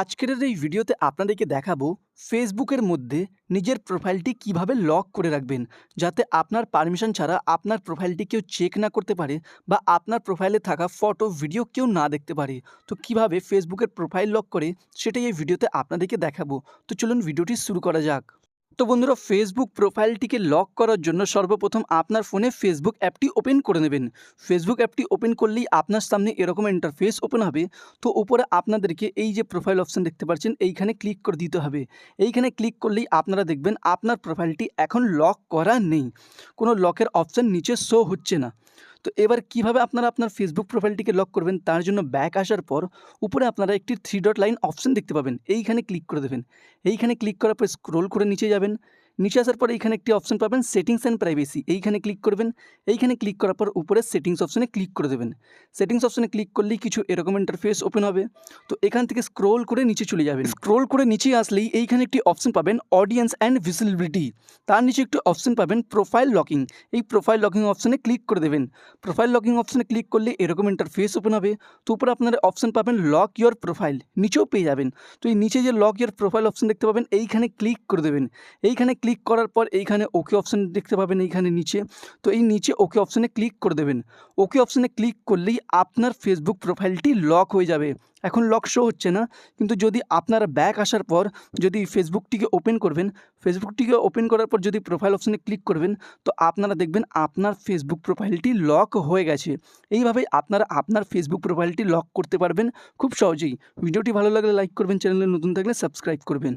আজকের এই ভিডিওতে আপনাদেরকে দেখাবো ফেসবুকের মধ্যে নিজের প্রোফাইলটি কীভাবে লক করে রাখবেন, যাতে আপনার পারমিশন ছাড়া আপনার প্রোফাইলটি কেউ চেক না করতে পারে বা আপনার প্রোফাইলে থাকা ফটো, ভিডিও কেউ না দেখতে পারে। তো কীভাবে ফেসবুকের প্রোফাইল লক করে, সেটাই এই ভিডিওতে আপনাদেরকে দেখাবো। তো চলুন ভিডিওটি শুরু করা যাক। তো বন্ধুরা ফেসবুক প্রোফাইলটিকে লক করার জন্য সর্বপ্রথম আপনার ফোনে ফেসবুক অ্যাপটি ওপেন করে নেবেন। ফেসবুক অ্যাপটি ওপেন করলেই আপনার সামনে এরকম ইন্টারফেস ওপেন হবে। তো উপরে আপনাদেরকে এই যে প্রোফাইল অপশান দেখতে পাচ্ছেন, এইখানে ক্লিক করে দিতে হবে। এইখানে ক্লিক করলেই আপনারা দেখবেন আপনার প্রোফাইলটি এখন লক করা নেই। কোনো লকের অপশান নিচে শো হচ্ছে না। তো এবার কীভাবে আপনারা আপনার ফেসবুক প্রোফাইলটিকে লক করবেন, তার জন্য ব্যাক আসার পর উপরে আপনারা একটি থ্রি ডট লাইন অপশন দেখতে পাবেন। এইখানে ক্লিক করে দেবেন। এইখানে ক্লিক করার পর স্ক্রোল করে নিচে যাবেন। নিচে আসার পর এইখানে একটি অপশন পাবেন সেটিংস অ্যান্ড প্রাইভেসি এইখানে ক্লিক করবেন। এইখানে ক্লিক করার পর উপরে সেটিংস অপশনে ক্লিক করে দেবেন। সেটিংস অপশনে ক্লিক করলেই কিছু এরকম ইন্টারফেস ওপেন হবে। তো এখান থেকে স্ক্রোল করে নিচে চলে যাবেন। স্ক্রোল করে নিচে আসলেই এইখানে একটি অপশন পাবেন অডিয়েন্স অ্যান্ড ভিজিবিলিটি তার নিচে একটি অপশন পাবেন প্রোফাইল লকিং এই প্রোফাইল লকিং অপশনে ক্লিক করে দেবেন। প্রোফাইল লকিং অপশনে ক্লিক করলে এরকম ইন্টারফেস ওপেন হবে। তো উপরে আপনারা অপশন পাবেন লক ইয়োর প্রোফাইল নিচেও পেয়ে যাবেন। তো এই নিচে যে লক ইয়োর প্রোফাইল অপশন দেখতে পাবেন, এইখানে ক্লিক করে দেবেন। এইখানে ক্লিক করার পর এইখানে ওকে অপশন দেখতে পাবেন এইখানে নিচে। তো এই নিচে ওকে অপশনে ক্লিক করে দেবেন। ওকে অপশনে ক্লিক করলেই আপনার ফেসবুক প্রোফাইলটি লক হয়ে যাবে। এখন লক শো হচ্ছে না, কিন্তু যদি আপনারা ব্যাক আসার পর যদি ফেসবুকটিকে ওপেন করবেন ফেসবুকটিকে ওপেন করার পর যদি প্রোফাইল অপশনে ক্লিক করবেন, তো আপনারা দেখবেন আপনার ফেসবুক প্রোফাইলটি লক হয়ে গেছে। এইভাবেই আপনারা আপনার ফেসবুক প্রোফাইলটি লক করতে পারবেন খুব সহজেই। ভিডিওটি ভালো লাগলে লাইক করবেন, চ্যানেলে নতুন থাকলে সাবস্ক্রাইব করবেন।